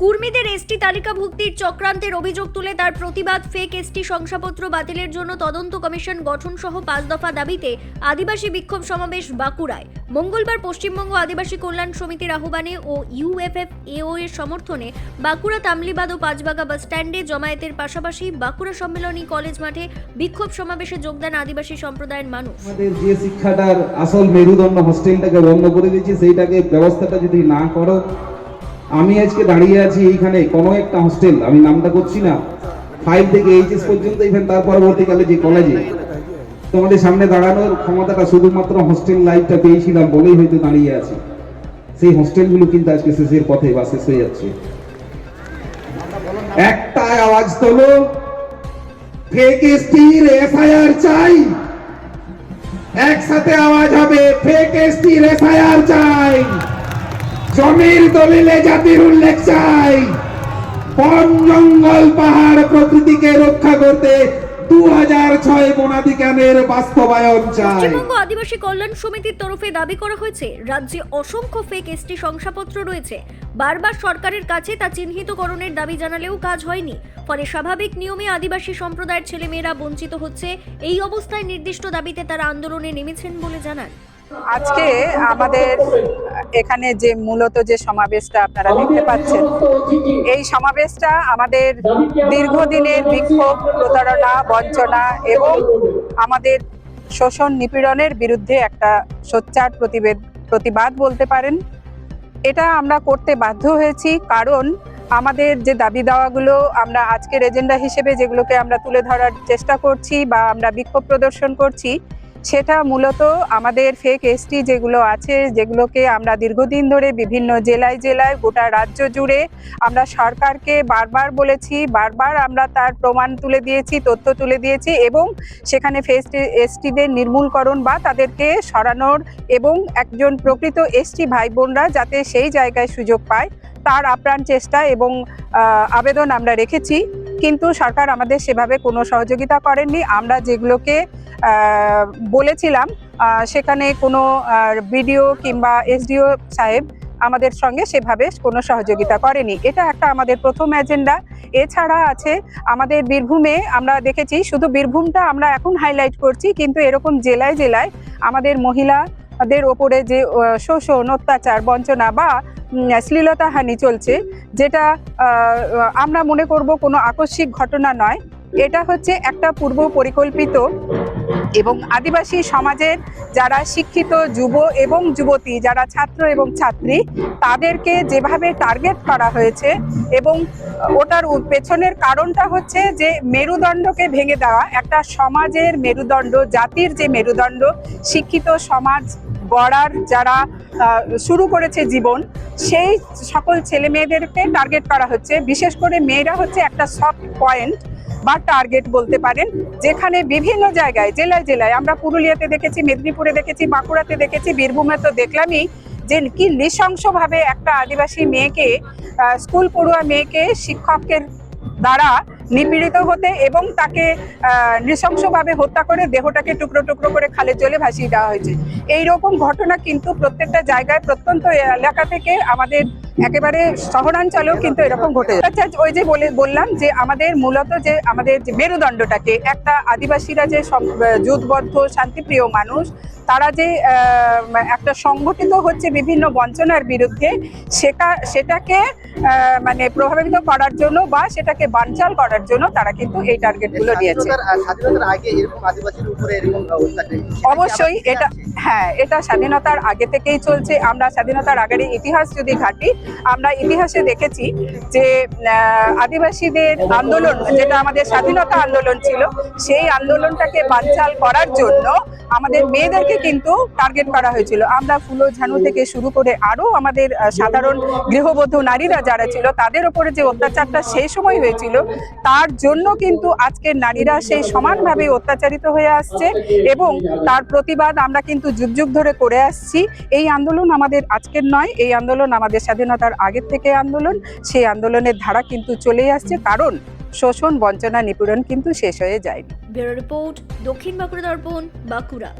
কুর্মীদের ST তালিকাভুক্তির চক্রান্তের অভিযোগ তুলে তার প্রতিবাদ ফেক এসটি শংসাপত্র বাতিলের জন্য তদন্ত কমিশন গঠন সহ পাঁচ দফা দাবিতে আদিবাসী বিক্ষোভ সমাবেশ বাঁকুড়ায়। মঙ্গলবার পশ্চিমবঙ্গ আদিবাসী কল্যাণ সমিতির আহ্বানে ও ইউএফএফ এও এর সমর্থনে বাঁকুড়া তামলিবাদ ও পাঁচবাগা বাস স্ট্যান্ডে জমায়েতের পাশাপাশি বাঁকুড়া সম্মেলনী কলেজ মাঠে বিক্ষোভ সমাবেশে যোগদান আদিবাসী সম্প্রদায়ের মানুষ। যে শিক্ষাটার আসল মেরুদণ্ড হোস্টেলটাকে বন্ধ করে দিয়েছি, সেইটাকে ব্যবস্থাটা যদি না করো আমি আজকে দাঁড়িয়ে আছি এইখানে, কোনো একটা হোস্টেল আমি নামটা করছি না। ফাইভ থেকে এইচএস পর্যন্ত ইভেন তার পরবর্তীকালে যে কলেজে তোমাদের সামনে দাঁড়ানোর ক্ষমতাটা শুধুমাত্র হোস্টেল লাইফটা পেয়েছিলাম বলেই হয়তো দাঁড়িয়ে আছি। সেই হোস্টেলগুলো কিন্তু আজকে শেষের পথে বা শেষ হয়ে যাচ্ছে। একটা আওয়াজ তোলো ফেক এসটির এফআইআর চাই। একসাথে আওয়াজ হবে ফেক এসটির এফআইআর চাই। জমির দলিলে জাতির উল্লেখ চাই। বন জঙ্গল পাহাড় প্রকৃতিকে রক্ষা করতে পশ্চিমবঙ্গ আদিবাসী কল্যাণ সমিতির তরফে দাবি করা হয়েছে রাজ্যে অসংখ্য ফেক এসটি শংসাপত্র রয়েছে। বারবার সরকারের কাছে তা চিহ্নিতকরণের দাবি জানালেও কাজ হয়নি। ফলে স্বাভাবিক নিয়মে আদিবাসী সম্প্রদায়ের ছেলেমেয়েরা বঞ্চিত হচ্ছে। এই অবস্থায় নির্দিষ্ট দাবিতে তারা আন্দোলনে নেমেছেন বলে জানান। আজকে আমাদের এখানে যে মূলত যে সমাবেশটা আপনারা দেখতে পাচ্ছেন এই সমাবেশটা আমাদের দীর্ঘদিনের বিক্ষোভ প্রতারণা বঞ্চনা এবং আমাদের শোষণ নিপীড়নের বিরুদ্ধে একটা সোচ্চার প্রতিবেদ প্রতিবাদ বলতে পারেন। এটা আমরা করতে বাধ্য হয়েছি কারণ আমাদের যে দাবি দাওয়াগুলো আমরা আজকের এজেন্ডা হিসেবে যেগুলোকে আমরা তুলে ধরার চেষ্টা করছি বা আমরা বিক্ষোভ প্রদর্শন করছি সেটা মূলত আমাদের ফেক এসটি যেগুলো আছে, যেগুলোকে আমরা দীর্ঘদিন ধরে বিভিন্ন জেলায় জেলায় গোটা রাজ্য জুড়ে আমরা সরকারকে বারবার বলেছি, বারবার আমরা তার প্রমাণ তুলে দিয়েছি, তথ্য তুলে দিয়েছি এবং সেখানে ফেস এসটিদের নির্মূলকরণ বা তাদেরকে সরানোর এবং একজন প্রকৃত এসটি ভাই বোনরা যাতে সেই জায়গায় সুযোগ পায়, তার আপ্রাণ চেষ্টা এবং আবেদন আমরা রেখেছি। কিন্তু সরকার আমাদের সেভাবে কোনো সহযোগিতা করেননি। আমরা যেগুলোকে বলেছিলাম সেখানে কোনো বিডিও কিংবা এসডিও সাহেব আমাদের সঙ্গে সেভাবে কোনো সহযোগিতা করেনি। এটা একটা আমাদের প্রথম এজেন্ডা। এছাড়া আছে আমাদের বীরভূমে আমরা দেখেছি, শুধু বীরভূমটা আমরা এখন হাইলাইট করছি, কিন্তু এরকম জেলায় জেলায় আমাদের মহিলাদের ওপরে যে শোষণ, অত্যাচার, বঞ্চনা বা শ্লীলতাহানি চলছে, যেটা আমরা মনে করব কোনো আকস্মিক ঘটনা নয়। এটা হচ্ছে একটা পূর্ব পরিকল্পিত এবং আদিবাসী সমাজের যারা শিক্ষিত যুব এবং যুবতী, যারা ছাত্র এবং ছাত্রী, তাদেরকে যেভাবে টার্গেট করা হয়েছে এবং ওটার পেছনের কারণটা হচ্ছে যে, মেরুদণ্ডকে ভেঙে দেওয়া, একটা সমাজের মেরুদণ্ড, জাতির যে মেরুদণ্ড, শিক্ষিত সমাজ গড়ার যারা শুরু করেছে জীবন, সেই সকল ছেলে মেয়েদেরকে টার্গেট করা হচ্ছে। বিশেষ করে মেয়েরা হচ্ছে একটা সফট পয়েন্ট বা টার্গেট বলতে পারেন, যেখানে বিভিন্ন জায়গায়, জেলায় জেলায়, আমরা পুরুলিয়াতে দেখেছি, মেদিনীপুরে দেখেছি, বাঁকুড়াতে দেখেছি, বীরভূমে তো দেখলামই যে কি নৃশংসভাবে একটা আদিবাসী মেয়েকে স্কুল পড়ুয়া মেয়েকে শিক্ষকের দ্বারা নিপীড়িত হতে এবং তাকে নৃশংসভাবে হত্যা করে দেহটাকে টুকরো টুকরো করে খালে জলে ভাসিয়ে দেওয়া হয়েছে। এইরকম ঘটনা কিন্তু প্রত্যেকটা জায়গায় প্রত্যন্ত এলাকা থেকে আমাদের একেবারে শহরাঞ্চলেও কিন্তু এরকম ঘটে আচ্ছা ওই যে বলে বললাম যে আমাদের মূলত যে আমাদের যে মেরুদণ্ডটাকে একটা আদিবাসীরা যে যুথবদ্ধ শান্তিপ্রিয় মানুষ তারা যে একটা সংগঠিত হচ্ছে বিভিন্ন বঞ্চনার বিরুদ্ধে সেটা সেটাকে মানে প্রভাবিত করার জন্য বা সেটাকে বানচাল করার জন্য তারা কিন্তু এই টার্গেটগুলো নিয়েছে। অবশ্যই এটা হ্যাঁ এটা স্বাধীনতার আগে থেকেই চলছে। আমরা স্বাধীনতার আগের ইতিহাস যদি ঘাটি আমরা ইতিহাসে দেখেছি যে আদিবাসীদের আন্দোলন, যেটা আমাদের স্বাধীনতা আন্দোলন ছিল, সেই আন্দোলনটাকে বানচাল করার জন্য আমাদের মেয়েদেরকে কিন্তু টার্গেট করা হয়েছিল। আমরা ফুলো ঝানু থেকে শুরু করে আরও আমাদের সাধারণ গৃহবধূ নারীরা যারা ছিল, তাদের উপরে যে অত্যাচারটা সেই সময় হয়েছিল, তার জন্য কিন্তু আজকের নারীরা সেই সমানভাবে অত্যাচারিত হয়ে আসছে এবং তার প্রতিবাদ আমরা কিন্তু যুগ যুগ ধরে করে আসছি। এই আন্দোলন আমাদের আজকের নয়, এই আন্দোলন আমাদের স্বাধীনতার আগের থেকে আন্দোলন, সেই আন্দোলনের ধারা কিন্তু চলেই আসছে। কারণ শোষণ, বঞ্চনা, নিপীড়ন কিন্তু শেষ হয়ে যায়নি। ব্যুরো রিপোর্ট দক্ষিণ বাঁকুড়া দর্পণ, বাঁকুড়া।